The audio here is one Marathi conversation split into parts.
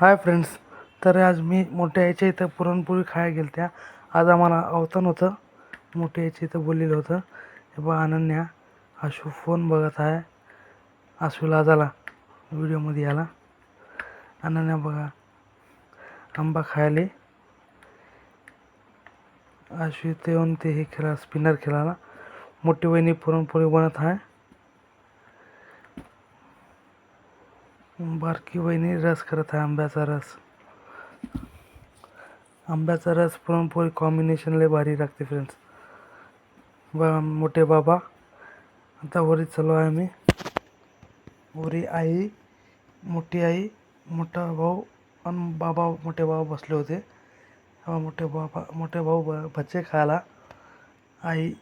हाय फ्रेंड्स तर आज मी मोठ्या याच्या इथं पुरणपोळी खायला गेल त्या आज आम्हाला अवतान होतं मोठ्या याच्या इथं बोललेलं होतं. हे बघा अनन्या आशू फोन बघत आहे. आशूला झाला व्हिडिओमध्ये आला. अनन्या बघा आंबा खायले. आशू इथे येऊन ते हे खेळा स्पिनर खेळायला मोठी वहिनी पुरणपोळी बनत आहे. बारकी वहिनी रस करत आहे आंब्याचा रस. आंब्याचा रस पुरणपोळी कॉम्बिनेशन लय भारी लागते फ्रेंड्स बा मोठे बाबा आता वरी चालू आहे मी वरी आई मोठी आई मोठा भाऊ आणि बाबा मोठे बाबा बसले होते. तेव्हा मोठे बाबा मोठे भाऊ ब भज्जे खायला आई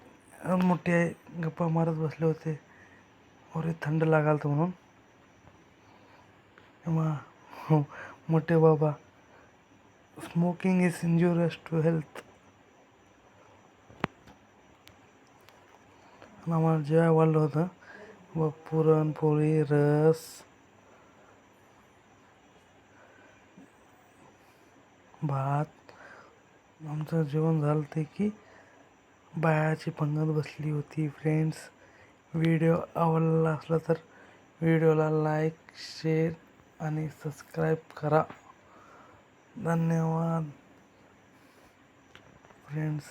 मोठी आई गप्पा मारत बसले होते. वरी थंड लागाल तर म्हणून. मा हो, मोठे बाबा. Smoking is injurious to health आम्हाला जेव्हा वाढलं होतं व पुरणपोळी रस. भात. आमचं जेवण झालं ते की बायाची पंगत बसली होती फ्रेंड्स व्हिडिओ आवडला असला तर व्हिडिओला लाईक शेअर आणि सबस्क्राईब करा. धन्यवाद. फ्रेंड्स